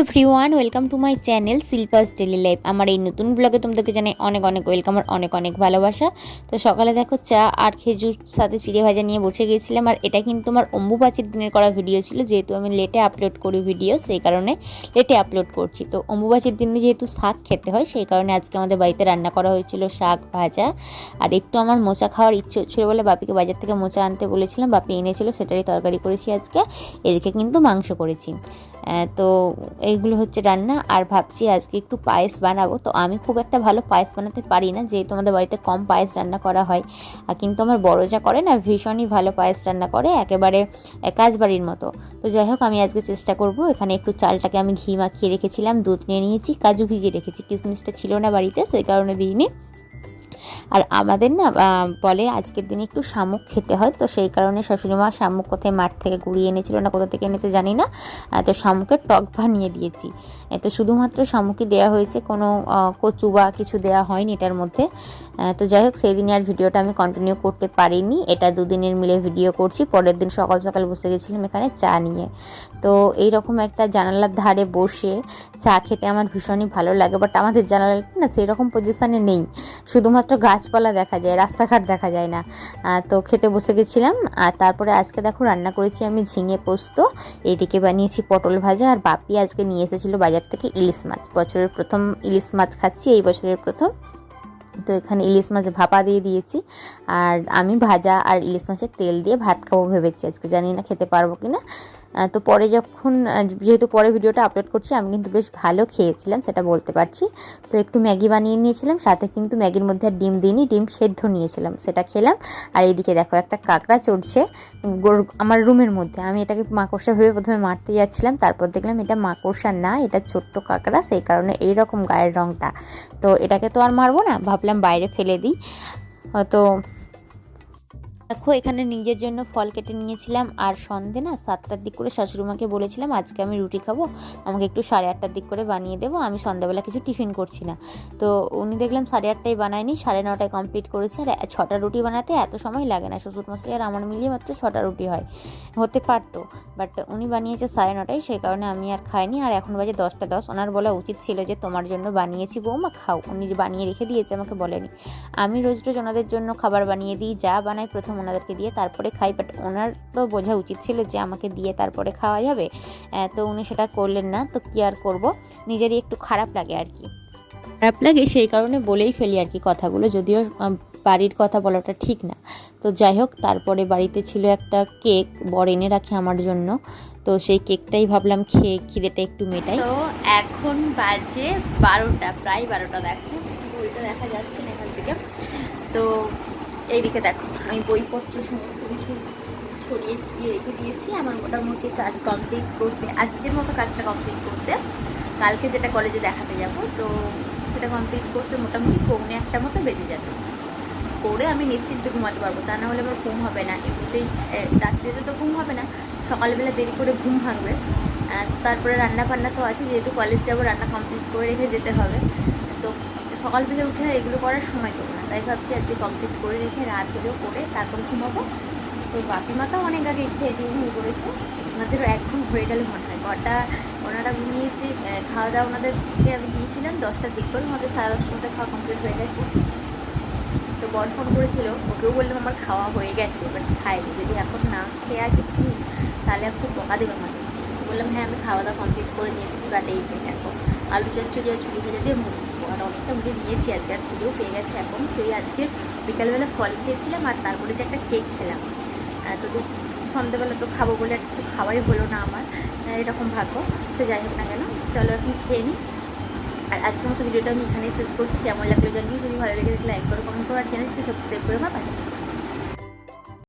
Everyone welcome to my channel Shilpa's daily life আমার এই নতুন ব্লগে তোমাদেরকে জানাই অনেক অনেক ওয়েলকাম আর অনেক অনেক ভালোবাসা। তো সকালে দেখো চা আর খেজুর সাথে চিড়ে ভাজা নিয়ে বসে গিয়েছিলাম আর এটা কিন্তু আমার অম্বুবাচির দিনের করা ভিডিও ছিল, যেহেতু আমি লেটে আপলোড করি ভিডিও সেই কারণে লেটে আপলোড করছি। তো অম্বুবাচির দিনে যেহেতু শাক খেতে হয়, সেই কারণে আজকে আমাদের বাড়িতে রান্না করা হয়েছিল শাক ভাজা। আর একটু আমার মোচা খাওয়ার ইচ্ছে হচ্ছিল বলে বাপিকে বাজার থেকে মোচা আনতে বলেছিলাম, বাপি এনেছিল, সেটারই তরকারি করেছি আজকে। এদিকে কিন্তু মাংস করেছি। তো এইগুলো হচ্ছে রান্না। আর ভাবছি আজকে একটু পায়েস বানাবো। তো আমি খুব একটা ভালো পায়েস বানাতে পারি না, যেহেতু আমাদের বাড়িতে কম পায়েস রান্না করা হয়। কিন্তু আমার বড় যা করে না, ভীষণই ভালো পায়েস রান্না করে, একেবারে কাজ বাড়ির মতো। তো যাই হোক, আমি আজকে চেষ্টা করব। এখানে একটু চালটাকে আমি ঘি মাখিয়ে রেখেছিলাম, দুধ নিয়ে নিয়েছি, কাজু ভিজিয়ে রেখেছি। কিশমিশটা ছিল না বাড়িতে, সেই কারণে দিইনি। আর আমাদের না বলে আজকের দিনে একটু শামুক খেতে হয়, তো সেই কারণে শাশুড়িমা শামুক কোথায় মাঠ থেকে কুড়িয়ে এনেছিল না, কোথা থেকে এনেছে জানি না তো শামুকের টক বানিয়ে দিয়েছি। তো শুধুমাত্র শামুকই দেওয়া হয়েছে, কোনো কচু বা কিছু দেওয়া হয়নি এটার মধ্যে। তো যাই হোক, সেই দিনে আর ভিডিওটা আমি কন্টিনিউ করতে পারিনি, এটা দুদিনের মিলে ভিডিও করছি, পরের দিন সকাল সকাল বসে গেছিলাম এখানে চা নিয়ে। তো এইরকম একটা জানালার ধারে বসে চা খেতে আমার ভীষণই ভালো লাগে বাট আমাদের জানালাটা না সেই রকম পজিশানে নেই। শুধুমাত্র গাছপালা দেখা যায়, রাস্তাঘাট দেখা যায় না। তো খেতে বসে গেছিলাম, আর তারপরে আজকে দেখো রান্না করেছি আমি ঝিঙে পোস্ত এইদিকে বানিয়েছি পটল ভাজা, আর বাপি আজকে নিয়ে এসেছিল বাজার থেকে ইলিশ মাছ। বছরের প্রথম ইলিশ মাছ খাচ্ছি, এই বছরের প্রথম। তো এখানে ইলিশ মাছ ভাপা দিয়ে দিয়েছি, আর আমি ভাজা আর ইলিশ মাছের তেল দিয়ে ভাত খাব ভেবেছি আজকে। জানি না খেতে পারব কি না তো পরে যখন যেহেতু পরে ভিডিওটা আপলোড করছি, আমি কিন্তু বেশ ভালো খেয়েছিলাম, সেটা বলতে পারছি। তো একটু ম্যাগি বানিয়ে নিয়েছিলাম, সাথে কিন্তু ম্যাগির মধ্যে আর ডিম দিইনি, ডিম সেদ্ধ নিয়েছিলাম, সেটা খেলাম। আর এইদিকে দেখো, একটা কাঁকড়া চড়ছে আমার রুমের মধ্যে। আমি এটাকে মাকড়সা ভেবে প্রথমে মারতে যাচ্ছিলাম, তারপর দেখলাম এটা মাকড়সা না, এটা ছোট্ট কাঁকড়া, সেই কারণে এই রকম গায়ের রঙটা তো এটাকে তো আর মারবো না, ভাবলাম বাইরে ফেলে দিই। তো দেখো, এখানে নিজের জন্য ফল কেটে নিয়েছিলাম আর সন্ধে না সাতটার দিক করে শাশুড়িমাকে বলেছিলাম, আজকে আমি রুটি খাব, আমাকে একটু সাড়ে আটটার দিক করে বানিয়ে দেবো, আমি সন্ধ্যাবেলা কিছু টিফিন করছি না। তো উনি দেখলাম সাড়ে আটটায় বানায়নি, সাড়ে নটায় কমপ্লিট করেছে। আর ছটা রুটি বানাতে এত সময় লাগে না, শ্বশুরমশাই আর আমার মিলিয়ে মাত্র ছটা রুটি হয়, হতে পারতো। বাট উনি বানিয়েছে সাড়ে নটায়, সেই কারণে আমি আর খাইনি। আর এখন বাজে দশটা দশ, ওনার বলা উচিত ছিল যে, তোমার জন্য বানিয়েছি বৌমা, খাও। উনি বানিয়ে রেখে দিয়েছে, আমাকে বলেনি। আমি রোজ রোজ ওনাদের জন্য খাবার বানিয়ে দিই, যা বানাই প্রথম ওনাদেরকে দিয়ে তারপরে খাই বাট ওনার তো বোঝা উচিত ছিল যে আমাকে দিয়ে তারপরে খাওয়া যাবে তো উনি সেটা করলেন না তো কী আর করব? নিজেরই একটু খারাপ লাগে আর কি। খারাপ লাগে সেই কারণে বলেই ফেলি আর কি কথাগুলো যদিও বাড়ির কথা বলাটা ঠিক না। তো যাই হোক তারপরে বাড়িতে ছিল একটা কেক বর এনে রাখে আমার জন্য। তো সেই কেকটাই ভাবলাম খেয়ে খিদেটা একটু মেটাই। তো এখন বাজে বারোটা প্রায় বারোটা দেখো। ঘড়িটা দেখা যাচ্ছে না এখান থেকে। তো এইদিকে দেখো, আমি বইপত্র সমস্ত কিছু ছড়িয়ে দিয়ে রেখে দিয়েছি। আমার মোটামুটি কাজ কমপ্লিট করতে, আজকের মতো কাজটা কমপ্লিট করতে, কালকে যেটা কলেজে দেখাতে যাব, তো সেটা কমপ্লিট করতে মোটামুটি পৌনে একটা মতো বেজে যাবে। করে আমি নিশ্চিন্তে ঘুমাতে পারব, তা না হলে আবার ঘুম হবে না। এমনিতেই রাত্রিতে তো ঘুম হবে না, সকালবেলা দেরি করে ঘুম ভাঙবে। তারপরে রান্না বান্না তো আছে, যেহেতু কলেজ যাব, রান্না কমপ্লিট করে রেখে যেতে হবে। তো সকালবেলা উঠে এগুলো করার সময় পাবো না। তাই ভাবছি আজকে কমপ্লিট করে রেখে রাত হলেও করে তারপর ঘুমাবো। তো বাকি মাতাও অনেক আগে খেয়ে দিয়ে ঘুমিয়ে পড়েছে ওনাদেরও একদম হয়ে গেলে মনে হয় কটা ওনারা ঘুমিয়েছে খাওয়া দাওয়া ওনাদেরকে আমি দিয়েছিলাম। দশটার দিক করে আমাদের সাড়ে দশটার মধ্যে খাওয়া কমপ্লিট হয়ে গেছে। তো বর ফোন করেছিল, ওকেও বললাম আমার খাওয়া হয়ে গেছে বাট খাইনি। যদি এখন না খেয়ে আছিস শুনি তাহলে খুব বকা দেবে আমাকে। বললাম হ্যাঁ আমি খাওয়া দাওয়া কমপ্লিট করে নিয়েছি বাট এই যে এখন আলু চচ্চড়ি আর ছুটি ভেজে দিয়ে আর অনেকটা উঠে নিয়েছি আজকে আর খুঁজেও পেয়ে গেছে এখন। সেই আজকে বিকালবেলা ফল খেয়েছিলাম আর তারপরে যে একটা কেক খেলাম। তো সন্ধ্যেবেলা তো খাব বলে আর কিছু খাওয়াই হলো না আমার। এরকম ভাগ্য। সে যাই হোক না কেন, চলো এখন খেয়ে নিই আর আজকের মতো ভিডিওটা আমি এখানেই শেষ করছি। কেমন লাগল জানিয়ে যদি ভালো লেগে থাকলে লাইক করো কমেন্ট করো, আর চ্যানেলটি সাবস্ক্রাইব করে আমার পাশে।